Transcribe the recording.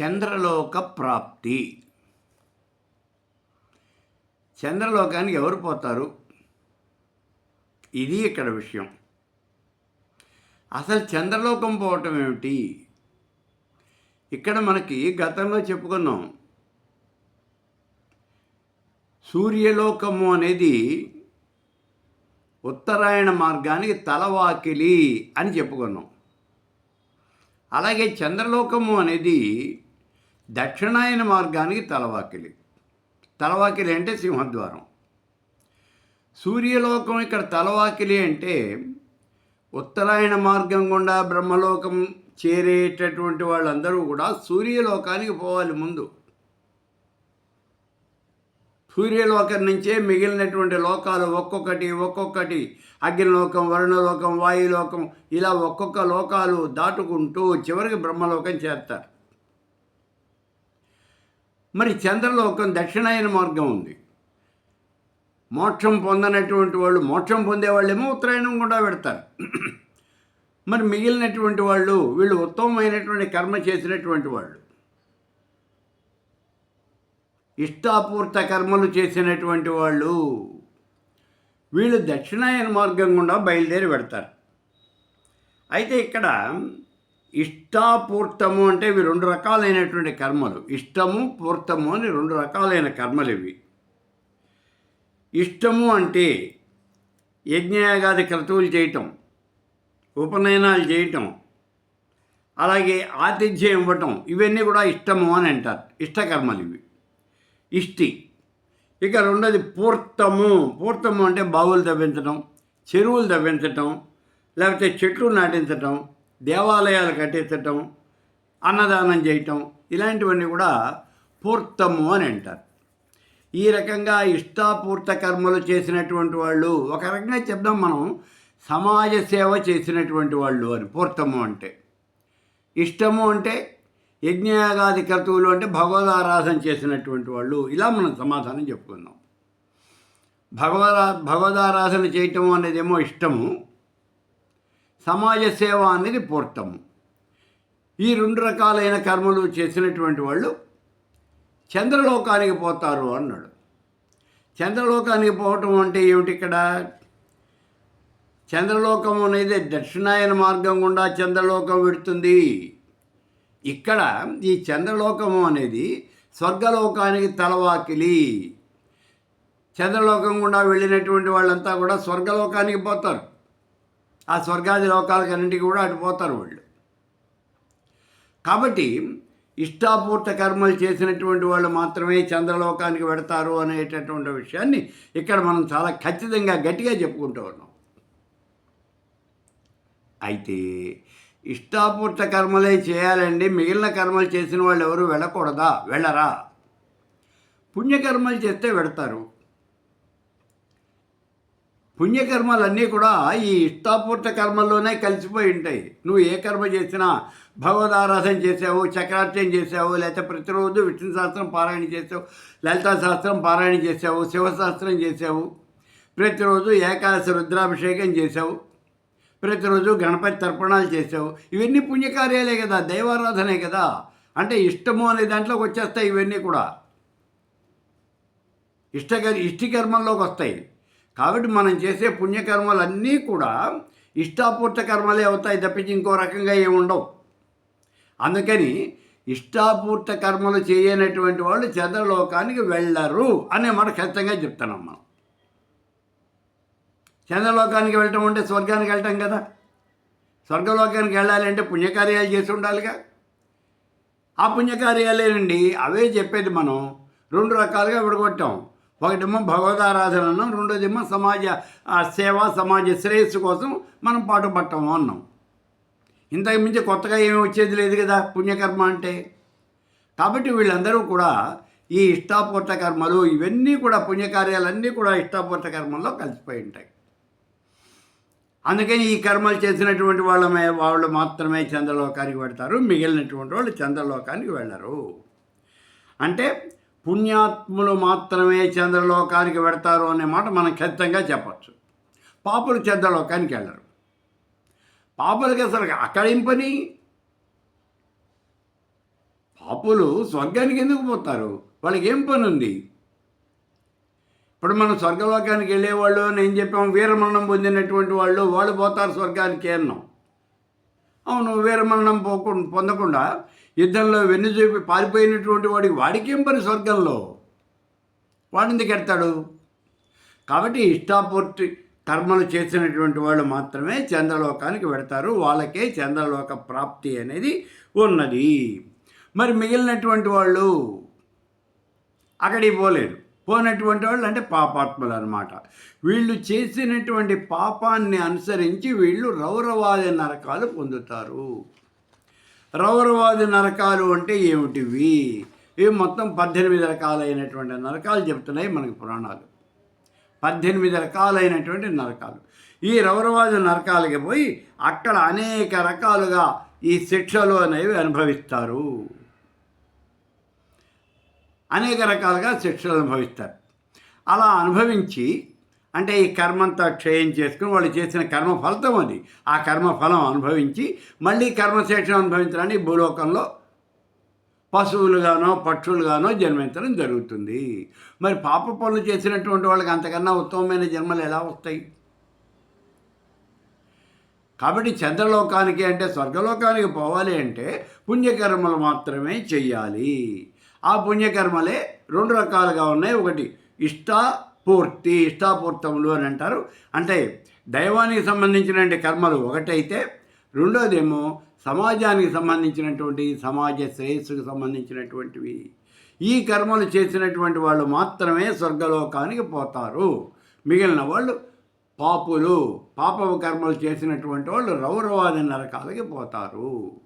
చంద్రలోక ప్రాప్తి. చంద్రలోకానికి ఎవరు పోతారు? ఇది ఇక్కడ విషయం. అసలు చంద్రలోకం పోవటం ఏమిటి? ఇక్కడ మనకి గతంలో చెప్పుకున్నాం. సూర్యలోకము అనేది ఉత్తరాయణ మార్గానికి తలవాకిలి అని చెప్పుకున్నాం. అలాగే చంద్రలోకము అనేది దక్షిణాయన మార్గానికి తలవాకిలి. తలవాకిలి అంటే సింహద్వారం. సూర్యలోకం ఇక్కడ తలవాకిలి అంటే ఉత్తరాయణ మార్గం గుండా బ్రహ్మలోకం చేరేటటువంటి వాళ్ళందరూ కూడా సూర్యలోకానికి పోవాలి ముందు. సూర్యలోకం నుంచే మిగిలినటువంటి లోకాలు ఒక్కొక్కటి ఒక్కొక్కటి. అగ్నిలోకం వరుణలోకం వాయులోకం ఇలా ఒక్కొక్క లోకాలు దాటుకుంటూ చివరికి బ్రహ్మలోకం చేస్తారు మరి చంద్రలోకం దక్షిణాయన మార్గం ఉంది. మోక్షం పొందనటువంటి వాళ్ళు మోక్షం పొందేవాళ్ళేమో ఉత్తరాయణం కూడా పెడతారు మరి మిగిలినటువంటి వాళ్ళు వీళ్ళు ఉత్తమమైనటువంటి కర్మ చేసినటువంటి వాళ్ళు. ఇష్టాపూర్త కర్మలు చేసినటువంటి వాళ్ళు వీళ్ళు దక్షిణాయన మార్గం గుండా బయలుదేరి పెడతారు అయితే ఇక్కడ ఇష్టాపూర్తము అంటే ఇవి రెండు రకాలైనటువంటి కర్మలు. ఇష్టము పూర్తము అని రెండు రకాలైన కర్మలు ఇవి. ఇష్టము అంటే యజ్ఞయాగాది క్రతువులు చేయటం ఉపనయనాలు చేయటం అలాగే ఆతిథ్యం ఇవ్వటం ఇవన్నీ కూడా ఇష్టము అని అంటారు. ఇష్టకర్మలు ఇవి. ఇష్టి. ఇక రెండోది పూర్తము. పూర్తము అంటే బావులు తవ్వించడం చెరువులు తవ్వించటం లేకపోతే చెట్లు నాటించటం దేవాలయాలు కట్టించటం అన్నదానం చేయటం ఇలాంటివన్నీ కూడా పూర్తము అని అంటారు. ఈ రకంగా ఇష్టాపూర్త కర్మలు చేసినటువంటి వాళ్ళు ఒక రకంగా చెప్దాం మనం సమాజ సేవ చేసినటువంటి వాళ్ళు అని పూర్తము అంటే. ఇష్టము అంటే యజ్ఞయాగాది క్రతువులు అంటే భగవదారాధన చేసినటువంటి వాళ్ళు ఇలా మనం సమాధానం చెప్పుకుందాం. భగవదా భగవదారాధన చేయటం అనేదేమో ఇష్టము సమాజ సేవ అనేది పూర్తము. ఈ రెండు రకాలైన కర్మలు చేసినటువంటి వాళ్ళు చంద్రలోకానికి పోతారు అన్నాడు. చంద్రలోకానికి పోవటం అంటే ఏమిటి ఇక్కడ? చంద్రలోకం అనేది దక్షిణాయన మార్గం గుండా చంద్రలోకం పెడుతుంది ఇక్కడ ఈ చంద్రలోకము అనేది స్వర్గలోకానికి తలవాకిలి. చంద్రలోకం గుండా వెళ్ళినటువంటి వాళ్ళంతా కూడా స్వర్గలోకానికి పోతారు. ఆ స్వర్గాది లోకాలకన్నింటికి కూడా అటు పోతారు వాళ్ళు. కాబట్టి ఇష్టాపూర్త కర్మలు చేసినటువంటి వాళ్ళు మాత్రమే చంద్రలోకానికి వెడతారు అనేటటువంటి విషయాన్ని ఇక్కడ మనం చాలా ఖచ్చితంగా గట్టిగా చెప్పుకుంటూ ఉన్నాం. అయితే ఇష్టాపూర్త కర్మలే చేయాలండి మిగిలిన కర్మలు చేసిన వాళ్ళు ఎవరు వెళ్ళకూడదా? వెళ్ళరా? పుణ్యకర్మలు చేస్తే వెడతారు. పుణ్యకర్మలన్నీ కూడా ఈ ఇష్టాపూర్త కర్మల్లోనే కలిసిపోయి ఉంటాయి. నువ్వు ఏ కర్మ చేసినా భగవదారాధన చేసావు చక్రార్చన చేసావు లేకపోతే ప్రతిరోజు విష్ణు శాస్త్రం పారాయణ చేసావు లలితా శాస్త్రం పారాయణ చేసావు శివశాస్త్రం చేసావు ప్రతిరోజు ఏకాదశి రుద్రాభిషేకం చేసావు ప్రతిరోజు గణపతి తర్పణాలు చేసావు. ఇవన్నీ పుణ్యకార్యాలే కదా దైవారాధనే కదా. అంటే ఇష్టము అనే దాంట్లోకి వచ్చేస్తాయి ఇవన్నీ కూడా. ఇష్టకర్ ఇష్టికర్మంలోకి వస్తాయి. కాబట్టి మనం చేసే పుణ్యకర్మలన్నీ కూడా ఇష్టాపూర్త కర్మలే అవుతాయి తప్పించి ఇంకో రకంగా ఏముండవు అందుకని ఇష్టాపూర్త కర్మలు చేయనటువంటి వాళ్ళు చంద్రలోకానికి వెళ్ళరు అనే మాట ఖచ్చితంగా చెప్తున్నాం మనం. చంద్రలోకానికి వెళ్ళటం అంటే స్వర్గానికి వెళ్ళటం కదా. స్వర్గలోకానికి వెళ్ళాలంటే పుణ్యకార్యాలు చేసి ఉండాలిగా. ఆ పుణ్యకార్యాలేనండి అవే చెప్పేది మనం. రెండు రకాలుగా విడగొట్టాం. ఒకటేమో భగవదారాధనను రెండోదేమో సమాజ సేవ సమాజ శ్రేయస్సు కోసం మనం పాటుపడటం అన్నాం. ఇంతకు మించి కొత్తగా ఏమీ వచ్చేది లేదు కదా పుణ్యకర్మ అంటే. కాబట్టి వీళ్ళందరూ కూడా ఈ ఇష్టాపూర్త కర్మలు ఇవన్నీ కూడా పుణ్యకార్యాలన్నీ కూడా ఇష్టాపూర్త కర్మల్లో కలిసిపోయి ఉంటాయి. అందుకని ఈ కర్మలు చేసినటువంటి వాళ్ళమే వాళ్ళు మాత్రమే చంద్రలోకానికి పెడతారు మిగిలినటువంటి వాళ్ళు చంద్రలోకానికి వెళ్ళరు. అంటే పుణ్యాత్ములు మాత్రమే చంద్రలోకానికి పెడతారు అనే మాట మనం ఖచ్చితంగా చెప్పచ్చు. పాపులు చంద్రలోకానికి వెళ్ళరు. పాపులకి అసలు అక్కడ పని పాపులు స్వర్గానికి ఎందుకు పోతారు? వాళ్ళకి ఏం పని ఉంది ఇప్పుడు మనం స్వర్గలోకానికి వెళ్ళేవాళ్ళు నేను చెప్పాము? వీరమరణం పొందినటువంటి వాళ్ళు వాళ్ళు పోతారు స్వర్గానికి అన్నాం. అవును వీరమరణం పోకుండా పొందకుండా యుద్ధంలో వెన్ను చూపి పారిపోయినటువంటి వాడికి వాడికేం పని స్వర్గంలో? వాడిని ఎడతాడు? కాబట్టి ఇష్టాపూర్తి కర్మలు చేసినటువంటి వాళ్ళు మాత్రమే చంద్రలోకానికి వెడతారు. వాళ్ళకే చంద్రలోక ప్రాప్తి అనేది ఉన్నది. మరి మిగిలినటువంటి వాళ్ళు అక్కడికి పోలేరు. పోనటువంటి వాళ్ళు అంటే పాపాత్ములు అనమాట వీళ్ళు చేసినటువంటి పాపాన్ని అనుసరించి వీళ్ళు రౌరవాద నరకాలు పొందుతారు. రౌరవాది నరకాలు అంటే ఏమిటివి? ఇవి మొత్తం పద్దెనిమిది రకాలైనటువంటి నరకాలు చెప్తున్నాయి మనకి పురాణాలు. పద్దెనిమిది రకాలైనటువంటి నరకాలు. ఈ రౌరవాది నరకాలకి పోయి అక్కడ అనేక రకాలుగా ఈ శిక్షలు అనేవి అనుభవిస్తారు. అనేక రకాలుగా శిక్షలు అనుభవిస్తారు. అలా అనుభవించి అంటే ఈ కర్మంతా క్షయం చేసుకుని వాళ్ళు చేసిన కర్మ ఫలితం అది. ఆ కర్మ ఫలం అనుభవించి మళ్ళీ కర్మశేషం అనుభవించడానికి భూలోకంలో పశువులుగానో పక్షులుగానో జన్మించడం జరుగుతుంది. మరి పాప పనులు చేసినటువంటి వాళ్ళకి అంతకన్నా ఉత్తమమైన జన్మలు ఎలా వస్తాయి? కాబట్టి చంద్రలోకానికి అంటే స్వర్గలోకానికి పోవాలి అంటే పుణ్యకర్మలు మాత్రమే చెయ్యాలి. ఆ పుణ్యకర్మలే రెండు రకాలుగా ఉన్నాయి. ఒకటి ఇష్ట పూర్తి ఇష్టాపూర్తములు అని అంటారు. అంటే దైవానికి సంబంధించినటువంటి కర్మలు ఒకటైతే రెండోదేమో సమాజానికి సంబంధించినటువంటి సమాజ శ్రేయస్సుకు సంబంధించినటువంటివి. ఈ కర్మలు చేసినటువంటి వాళ్ళు మాత్రమే స్వర్గలోకానికి పోతారు. మిగిలిన వాళ్ళు పాపులు. పాప కర్మలు చేసినటువంటి వాళ్ళు రౌరవాది నరకాలకి పోతారు.